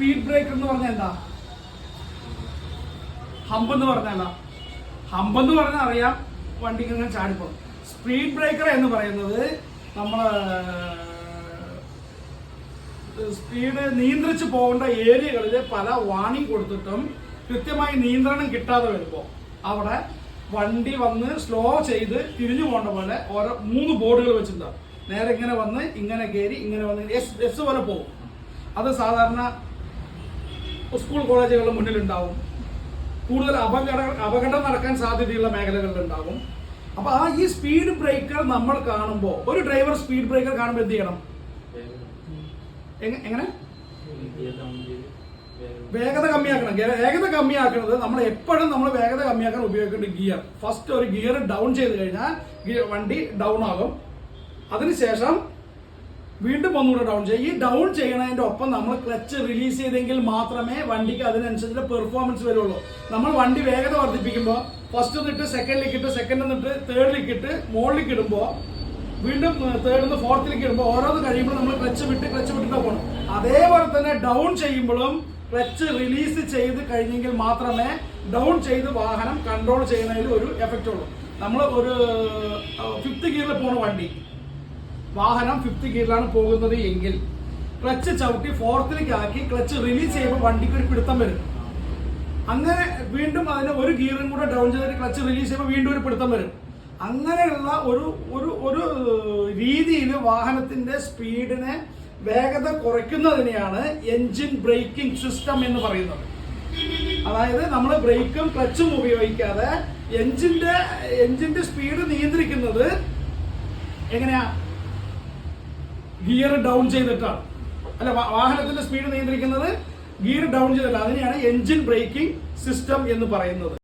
Speed breaker എന്ന് പറഞ്ഞാൽ എന്താ? ഹമ്പ് എന്ന് പറഞ്ഞാൽ ഹമ്പ് എന്ന് പറഞ്ഞാൽ അറിയാം വണ്ടിക്ക് ഇങ്ങനെ ചാടിപ്പോകും. സ്പീഡ് ബ്രേക്കർ എന്ന് പറയുന്നത് നമ്മൾ സ്പീഡ് നിയന്ത്രിച്ച് പോകേണ്ട ഏരിയകളിൽ പല വാണിംഗ് കൊടുത്തിട്ടും കൃത്യമായി നിയന്ത്രണം കിട്ടാതെ വരുമ്പോൾ അവിടെ വണ്ടി വന്ന് സ്ലോ ചെയ്ത് തിരിഞ്ഞു പോകേണ്ട പോലെ ഓരോ മൂന്ന് ബോർഡുകൾ വെച്ചിട്ടുണ്ടാവും. നേരെ ഇങ്ങനെ വന്ന് ഇങ്ങനെ കയറി ഇങ്ങനെ വന്ന് എസ് എസ് പോലെ പോകും. അത് സാധാരണ സ്കൂൾ കോളേജുകളുടെ മുന്നിലുണ്ടാവും. കൂടുതൽ അപകട അപകടം നടക്കാൻ സാധ്യതയുള്ള മേഖലകളിലുണ്ടാകും അപ്പൊ ആ ഈ സ്പീഡ് ബ്രേക്കർ നമ്മൾ കാണുമ്പോൾ ഒരു ഡ്രൈവർ സ്പീഡ് ബ്രേക്കർ കാണുമ്പോൾ എന്ത് ചെയ്യണം? എങ്ങ- എങ്ങനെ? വേഗത കമ്മിയാക്കണം. വേഗത കമ്മിയാക്കുന്നത് നമ്മൾ എപ്പോഴും നമ്മൾ വേഗത കമ്മിയാക്കാൻ ഉപയോഗിക്കേണ്ട ഗിയർ ഫസ്റ്റ് ഒരു ഗിയർ ഡൗൺ ചെയ്ത് കഴിഞ്ഞാൽ വണ്ടി ഡൗൺ ആകും. അതിനുശേഷം വീണ്ടും ഒന്നുകൂടെ ഡൗൺ ചെയ്യുക. ഈ ഡൗൺ ചെയ്യണതിന്റെ ഒപ്പം നമ്മൾ ക്ലച്ച് റിലീസ് ചെയ്തെങ്കിൽ മാത്രമേ വണ്ടിക്ക് അതിനനുസരിച്ചുള്ള പെർഫോമൻസ് വരുള്ളൂ. നമ്മൾ വണ്ടി വേഗത വർദ്ധിപ്പിക്കുമ്പോൾ ഫസ്റ്റ് നിന്നിട്ട് സെക്കൻഡിലേക്ക് ഇട്ട് സെക്കൻഡ് നിന്നിട്ട് തേർഡിലേക്ക് ഇട്ട് മുകളിലേക്ക് ഇടുമ്പോൾ വീണ്ടും തേർഡിൽ നിന്ന് ഫോർത്തിലേക്ക് ഇടുമ്പോൾ ഓരോന്ന് കഴിയുമ്പോൾ നമ്മൾ ക്ലച്ച് വിട്ട് ക്ലച്ച് വിട്ടിട്ട് പോകണം അതേപോലെ തന്നെ ഡൗൺ ചെയ്യുമ്പോഴും ക്ലച്ച് റിലീസ് ചെയ്ത് കഴിഞ്ഞെങ്കിൽ മാത്രമേ ഡൗൺ ചെയ്ത് വാഹനം കൺട്രോൾ ചെയ്യുന്നതിൽ ഒരു എഫക്റ്റ് ഉള്ളൂ. നമ്മൾ ഒരു ഫിഫ്ത്ത് ഗിയറിൽ പോണ വണ്ടി. വാഹനം ഫിഫ്ത്ത് ഗിയറിലാണ് പോകുന്നത് എങ്കിൽ ക്ലച്ച് ചവിട്ടി ഫോർത്തിലേക്ക് ആക്കി ക്ലച്ച് റിലീസ് ചെയ്യുമ്പോൾ വണ്ടിക്ക് ഒരു പിടുത്തം വരും. അങ്ങനെ വീണ്ടും അതിന് ഒരു ഗിയറും കൂടെ ഡൗൺ ചെയ്തിട്ട് ക്ലച്ച് റിലീസ് ചെയ്യുമ്പോൾ വീണ്ടും ഒരു പിടുത്തം വരും. അങ്ങനെയുള്ള ഒരു ഒരു ഒരു രീതിയിൽ വാഹനത്തിന്റെ സ്പീഡിനെ വേഗത കുറയ്ക്കുന്നതിനെയാണ് എൻജിൻ ബ്രേക്കിംഗ് സിസ്റ്റം എന്ന് പറയുന്നത്. അതായത് നമ്മൾ ബ്രേക്കും ക്ലച്ചും ഉപയോഗിക്കാതെ എൻജിന്റെ എൻജിന്റെ സ്പീഡ് നിയന്ത്രിക്കുന്നത് എങ്ങനെയാ? ഗിയർ ഡൗൺ ചെയ്തിട്ടാണ്. അല്ല വാഹനത്തിന്റെ സ്പീഡ് നിയന്ത്രിക്കുന്നത് ഗിയർ ഡൗൺ ചെയ്തിട്ടാണ്. അതിനെയാണ് എഞ്ചിൻ ബ്രേക്കിംഗ് സിസ്റ്റം എന്ന് പറയുന്നത്.